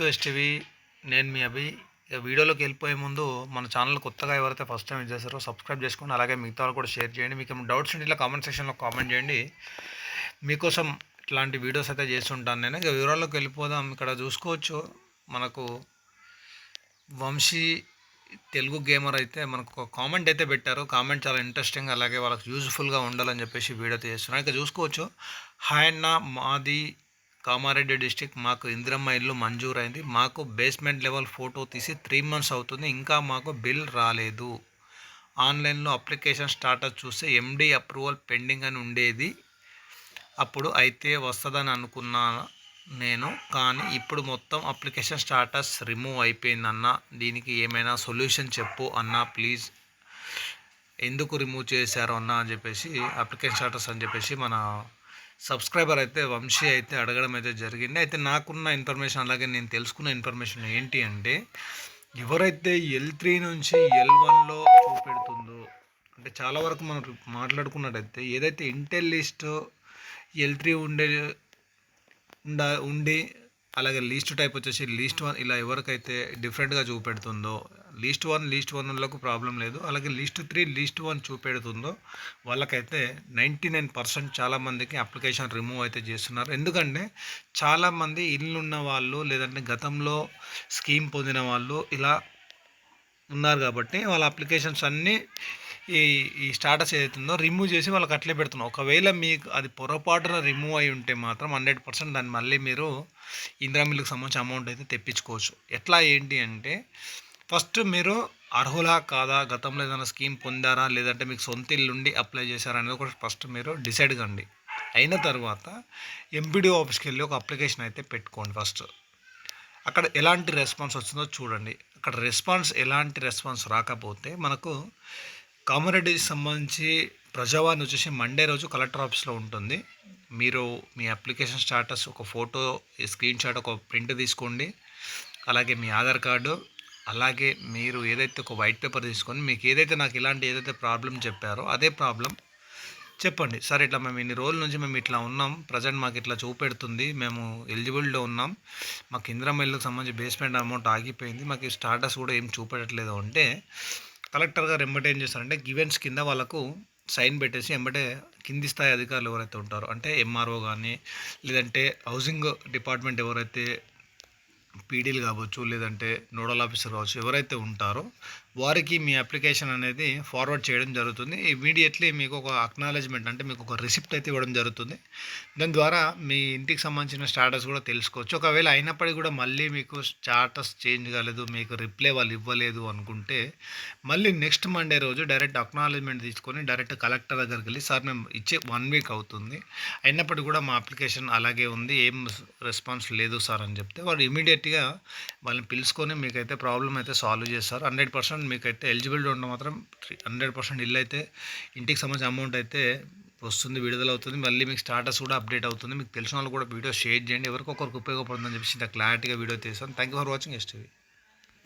To STV నేను మీ అభి. ఇక వీడియోలోకి వెళ్ళిపోయే ముందు మన ఛానల్ కొత్తగా ఎవరైతే ఫస్ట్ టైం చేస్తారో సబ్స్క్రైబ్ చేసుకోండి అలాగే మిగతా వాళ్ళు కూడా షేర్ చేయండి. మీకు ఏమైనా డౌట్స్ ఉంటే ఇలా కామెంట్ సెక్షన్లో కామెంట్ చేయండి. మీకోసం ఇట్లాంటి వీడియోస్ అయితే చేస్తుంటాను నేను. ఇక వివరాల్లోకి వెళ్ళిపోదాం. ఇక్కడ చూసుకోవచ్చు మనకు వంశీ తెలుగు గేమర్ అయితే మనకు ఒక కామెంట్ అయితే పెట్టారు. కామెంట్ చాలా ఇంట్రెస్టింగ్ అలాగే వాళ్ళకి యూజ్ఫుల్గా ఉండాలని చెప్పేసి వీడియో చేస్తున్నాను. ఇక చూసుకోవచ్చు. హాయ్ అన్న మాది కామారెడ్డి డిస్టిక్ మాకు ఇందిరమ్మ ఇల్లు మంజూరైంది. మాకు బేస్మెంట్ లెవెల్ ఫోటో తీసి త్రీ మంత్స్ అవుతుంది. ఇంకా మాకు బిల్ రాలేదు. ఆన్లైన్లో అప్లికేషన్ స్టార్టస్ చూస్తే ఎండి అప్రూవల్ పెండింగ్ అని ఉండేది. అప్పుడు అయితే వస్తుందని అనుకున్నాను నేను. కానీ ఇప్పుడు మొత్తం అప్లికేషన్ స్టాటస్ రిమూవ్ అయిపోయిందన్న. దీనికి ఏమైనా సొల్యూషన్ చెప్పు అన్న ప్లీజ్ ఎందుకు రిమూవ్ చేశారు అన్న అని చెప్పేసి అప్లికేషన్ స్టాటస్ అని చెప్పేసి మన సబ్స్క్రైబర్ అయితే వంశీ అయితే అడగడం అయితే జరిగింది. అయితే నాకున్న ఇన్ఫర్మేషన్ అలాగే నేను తెలుసుకున్న ఇన్ఫర్మేషన్ ఏంటి అంటే ఎవరైతే ఎల్ త్రీ నుంచి ఎల్ వన్లో చూపెడుతుందో అంటే చాలా వరకు మనం మాట్లాడుకున్నట్టయితే ఏదైతే ఇంటెల్ లిస్ట్ ఎల్ త్రీ ఉండే ఉండ ఉండి అలాగే లీస్ట్ టైప్ వచ్చేసి లీస్ట్ వన్ ఇలా ఎవరికైతే డిఫరెంట్గా చూపెడుతుందో లీస్ట్ వన్ లీస్ట్ వన్లకు ప్రాబ్లం లేదు. అలాగే లీస్ట్ త్రీ లీస్ట్ వన్ చూపెడుతుందో వాళ్ళకైతే నైంటీ నైన్ పర్సెంట్ చాలామందికి అప్లికేషన్ రిమూవ్ అయితే చేస్తున్నారు. ఎందుకంటే చాలామంది ఇల్లున్న వాళ్ళు లేదంటే గతంలో స్కీమ్ పొందిన వాళ్ళు ఇలా ఉన్నారు కాబట్టి వాళ్ళ అప్లికేషన్స్ అన్నీ ఈ ఈ స్టాటస్ ఏదైతుందో రిమూవ్ చేసి వాళ్ళకి అట్లే పెడుతున్నాం. ఒకవేళ మీకు అది పొరపాటున రిమూవ్ అయి ఉంటే మాత్రం హండ్రెడ్ పర్సెంట్ దాన్ని మళ్ళీ మీరు ఇందిరా మిల్లుకి సంబంధించిన అమౌంట్ అయితే తెప్పించుకోవచ్చు. ఎట్లా ఏంటి అంటే ఫస్ట్ మీరు అర్హులా కాదా గతంలో ఏదైనా స్కీమ్ పొందారా లేదంటే మీకు సొంత ఇల్లుండి అప్లై చేశారా అనేది ఒకటి ఫస్ట్ మీరు డిసైడ్ కండి. అయిన తర్వాత ఎంపీడీ ఆఫీస్కి వెళ్ళి ఒక అప్లికేషన్ అయితే పెట్టుకోండి ఫస్ట్ అక్కడ ఎలాంటి రెస్పాన్స్ వచ్చిందో చూడండి. అక్కడ రెస్పాన్స్ ఎలాంటి రెస్పాన్స్ రాకపోతే మనకు కామారెడ్డికి సంబంధించి ప్రజావాణి వచ్చేసి మండే రోజు కలెక్టర్ ఆఫీస్లో ఉంటుంది. మీరు మీ అప్లికేషన్ స్టాటస్ ఒక ఫోటో స్క్రీన్ షాట్ ఒక ప్రింట్ తీసుకోండి. అలాగే మీ ఆధార్ కార్డు అలాగే మీరు ఏదైతే ఒక వైట్ పేపర్ తీసుకొని మీకు ఏదైతే నాకు ఇలాంటి ఏదైతే ప్రాబ్లం చెప్పారో అదే ప్రాబ్లం చెప్పండి. సార్ ఇట్లా మేము ఇన్ని రోజుల నుంచి మేము ఇట్లా ఉన్నాం. ప్రజెంట్ మాకు ఇట్లా చూపెడుతుంది. మేము ఎలిజిబుల్లో ఉన్నాం. మాకు ఇంద్రమైల్కి సంబంధించి బేస్మెంట్ అమౌంట్ ఆగిపోయింది. మాకు స్టాటస్ కూడా ఏం చూపెట్టట్లేదు అంటే కలెక్టర్ గారు ఎంబటే ఏం చేస్తారంటే గివెన్స్ కింద వాళ్ళకు సైన్ పెట్టేసి ఎంబటే కింది స్థాయి అధికారులు ఎవరైతే ఉంటారో అంటే ఎంఆర్ఓ కానీ లేదంటే హౌసింగ్ డిపార్ట్మెంట్ ఎవరైతే పీడీలు కావచ్చు లేదంటే నోడల్ ఆఫీసర్ కావచ్చు ఎవరైతే ఉంటారో వారికి మీ అప్లికేషన్ అనేది ఫార్వర్డ్ చేయడం జరుగుతుంది. ఇమీడియట్లీ మీకు ఒక అక్నాలజ్మెంట్ అంటే మీకు ఒక రిసిప్ట్ అయితే ఇవ్వడం జరుగుతుంది. దాని ద్వారా మీ ఇంటికి సంబంధించిన స్టాటస్ కూడా తెలుసుకోవచ్చు. ఒకవేళ అయినప్పటికీ కూడా మళ్ళీ మీకు స్టాటస్ చేంజ్ కాలేదు మీకు రిప్లై వాళ్ళు ఇవ్వలేదు అనుకుంటే మళ్ళీ నెక్స్ట్ మండే రోజు డైరెక్ట్ అక్నాలజ్మెంట్ తీసుకొని డైరెక్ట్ కలెక్టర్ దగ్గరికి వెళ్ళి సార్ మేము ఇచ్చే వన్ వీక్ అవుతుంది. అయినప్పటికీ కూడా మా అప్లికేషన్ అలాగే ఉంది ఏం రెస్పాన్స్ లేదు సార్ అని చెప్తే వాళ్ళు ఇమీడియట్గా వాళ్ళని పిలుచుకొని మీకైతే ప్రాబ్లం అయితే సాల్వ్ చేస్తారు. హండ్రెడ్ పర్సెంట్ మీకైతే ఎలిజిబిలిటీ ఉండడం మాత్రం హండ్రెడ్ పర్సెంట్ ఇల్లు అయితే ఇంటికి సంబంధించిన అమౌంట్ అయితే వస్తుంది విడుదల అవుతుంది మళ్ళీ మీకు స్టాటస్ కూడా అప్డేట్ అవుతుంది. మీకు తెలిసిన వాళ్ళు కూడా వీడియో షేర్ చేయండి. ఎవరికొకరికి ఉపయోగపడుతుందని చెప్పేసి ఇంత క్లారిటీగా వీడియో తీస్తాను thank you for watching STV